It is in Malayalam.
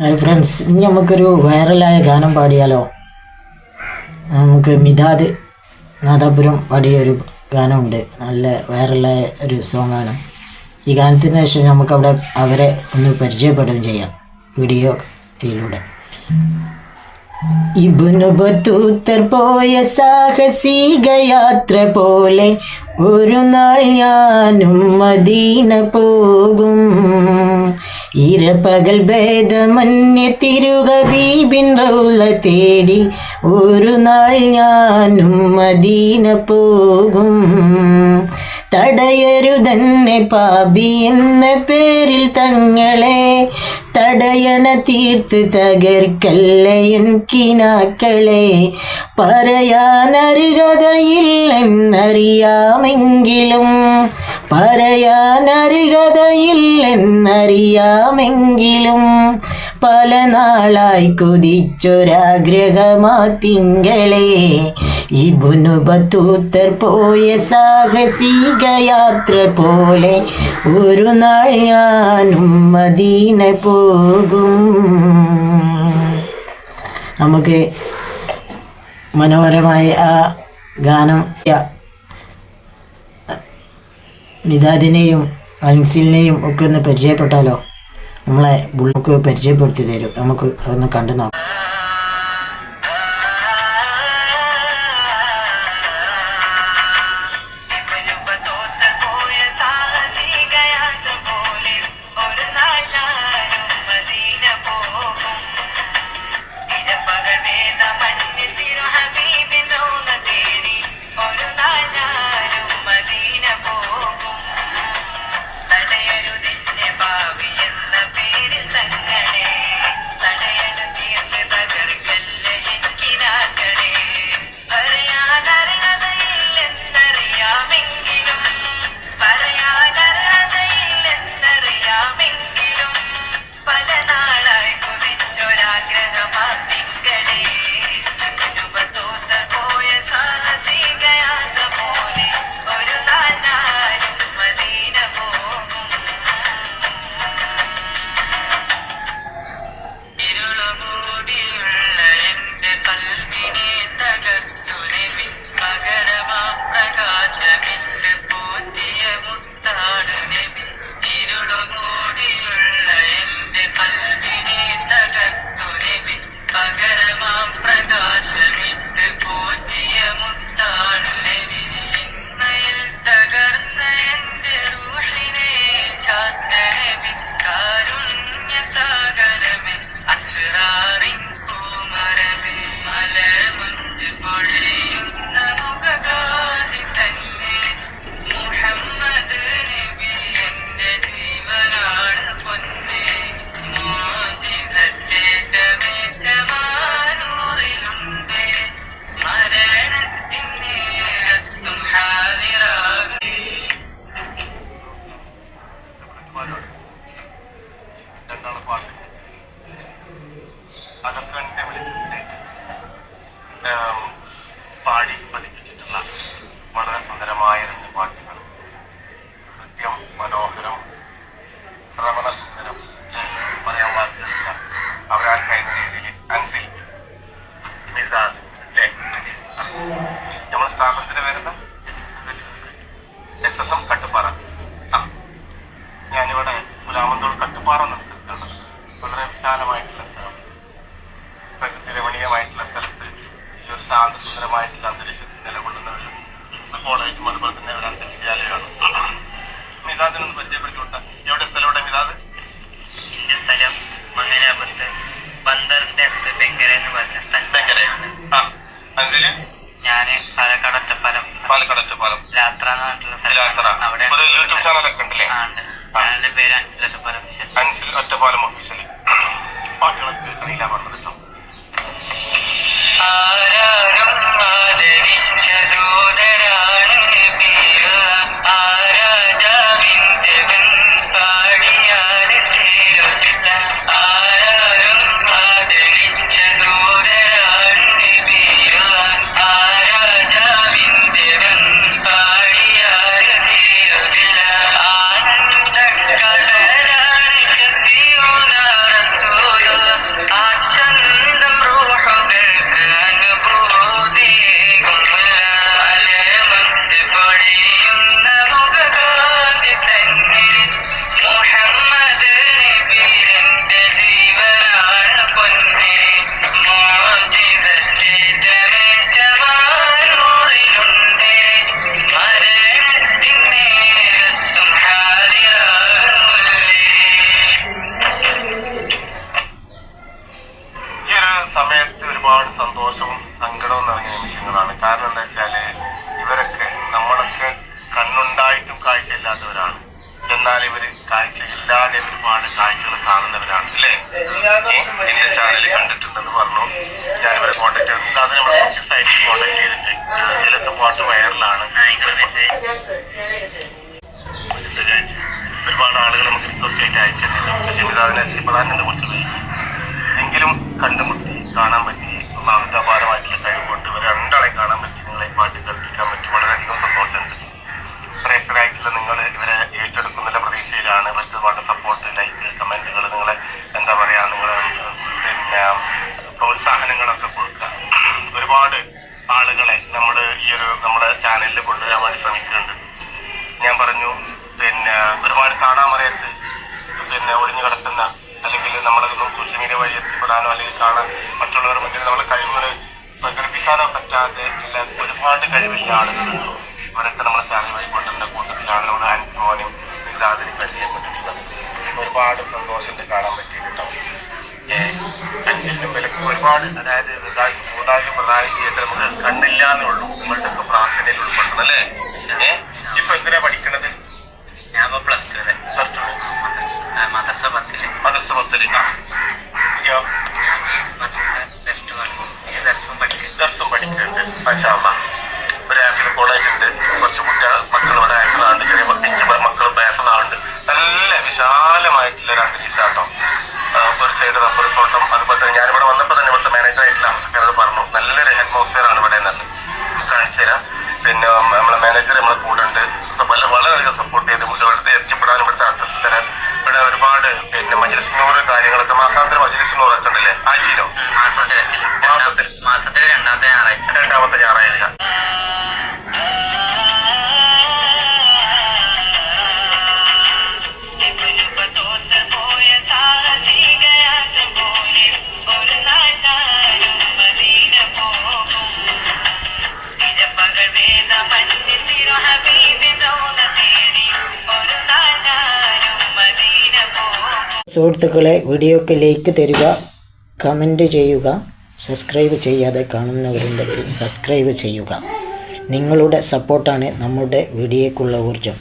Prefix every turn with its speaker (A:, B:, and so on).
A: ഹായ് ഫ്രണ്ട്സ് ഇനി നമുക്കൊരു വൈറലായ ഗാനം പാടിയാലോ? നമുക്ക് മിതാദ് നാദാപുരം പാടിയ ഒരു ഗാനമുണ്ട്. നല്ല വൈറലായ ഒരു സോങ്ങാണ് ഈ ഗാനത്തിന് ശേഷം നമുക്കവിടെ അവരെ ഒന്ന് പരിചയപ്പെടുകയും ചെയ്യാം. വീഡിയോയിലൂടെ ഇബുനു ബത്തൂത്തർ പോയ സാഹസിക യാത്ര പോലെ ഒരു നാൾ ഞാനും മദീന പോകും. ഇരപകൽ ഭേദമന്യ തിരുഹബീബിൻ റൗല തേടി ഒരു നാൾ ഞാനും മദീന പോകും. തടയരുതന്നെ പാപി എന്ന പേരിൽ തങ്ങളെ തടയണ തീർത്ത് തകർക്കല്ലയൻ കിനാക്കളെ? പറയാനർഹതയില്ലെന്നറിയാമെങ്കിലും പറയാനർഹതയില്ലെന്നറിയാമെങ്കിലും പല നാളായി കുതിച്ചൊരാഗ്രഹമാ തിങ്കളെ ഇബുനു പോയ സാഹസിക യാത്ര പോലെ ഒരു നാൾ ഞാനും മദീന പോകും. നമുക്ക് മനോഹരമായ ആ ഗാനം നിദാദിനെയും അൻസിലിനെയും ഒക്കെ ഒന്ന് പരിചയപ്പെട്ടാലോ? നമ്മളെ ബുള്ളൊക്കെ പരിചയപ്പെടുത്തി തരും. നമുക്ക് ഒന്ന് കണ്ടു നോക്കാം
B: ശാന്ത സുന്ദരമായിട്ടുള്ള അന്തരീക്ഷത്തിൽ നിലകൊള്ളുന്നവരും കോളേജും അതുപോലെ തന്നെ ഒരു അന്തർവിദ്യാലയമാണ് മിതാദിനൊന്ന് പരിചയപ്പെടുത്തി കൊടുത്ത എവിടെ സ്ഥലം എവിടെ മിതാദ്?
C: സ്ഥലം മംഗലാപുരത്ത് ബന്ദറിന്റെ അടുത്ത് ബെങ്കര എന്ന് പറഞ്ഞ സ്ഥലം.
B: ആ അഞ്ചൽ
C: ഞാൻ പാലക്കാട് ഒറ്റപ്പാലം.
B: പാലക്കാട് ഒറ്റപ്പാലം.
C: ലാത്ര എന്ന് പറഞ്ഞിട്ടുള്ള സ്ഥലം. അവിടെ
B: ഒരു യൂട്യൂബ് ചാനലൊക്കെ ഉണ്ടല്ലേ?
C: ആ, ഉണ്ട്. ചാനലിന്റെ പേര് അൻസിൽ ഒറ്റപ്പാലം
B: അൻസിൽ ഒറ്റപ്പാലം ഒഫീഷ്യലി പാട്ടുകളൊക്കെ അറിയില്ല പറഞ്ഞത്
C: ആരാരും ആദരിച്ച
B: ആണ് മറ്റുള്ളവരുടെ മുന്നിൽ നമ്മളെ കഴിവുകൾ പ്രകടിപ്പിക്കാനോ പറ്റാതെ ഇല്ല ഒരുപാട് കഴിവില്ല ആളുകൾ ഇവരൊക്കെ നമ്മുടെ ചാനലുമായിക്കൊണ്ടുള്ള കൂട്ടത്തിലാണ് നമ്മുടെ ഹാൻസ് മോനും നിസാദിനും പരിചയപ്പെട്ടിട്ടുള്ളത് ഒരുപാട് സന്തോഷത്തിൽ കാണാൻ പറ്റിയിട്ടോ വിലക്കും ഒരുപാട് അതായത് മൂന്നാലും പ്രധാനം ചെയ്തിട്ട് നമുക്ക് കണ്ണില്ലാന്നേ ഉള്ളൂ നമ്മളുടെ ഒക്കെ പ്രാർത്ഥനയിൽ ഉൾപ്പെടുന്നത് അല്ലേ ഏഹ് പിന്നെ നമ്മളെ മാനേജർ നമ്മളെ കൂടെ ഉണ്ട്.
A: സുഹൃത്തുക്കളെ വീഡിയോക്ക് ലൈക്ക് തരിക. കമന്റ് ചെയ്യുക. സബ്സ്ക്രൈബ് ചെയ്യാതെ കാണുന്നവരുണ്ടെങ്കിൽ സബ്സ്ക്രൈബ് ചെയ്യുക. നിങ്ങളുടെ സപ്പോർട്ടാണ് നമ്മുടെ വീഡിയോക്കുള്ള ഊർജം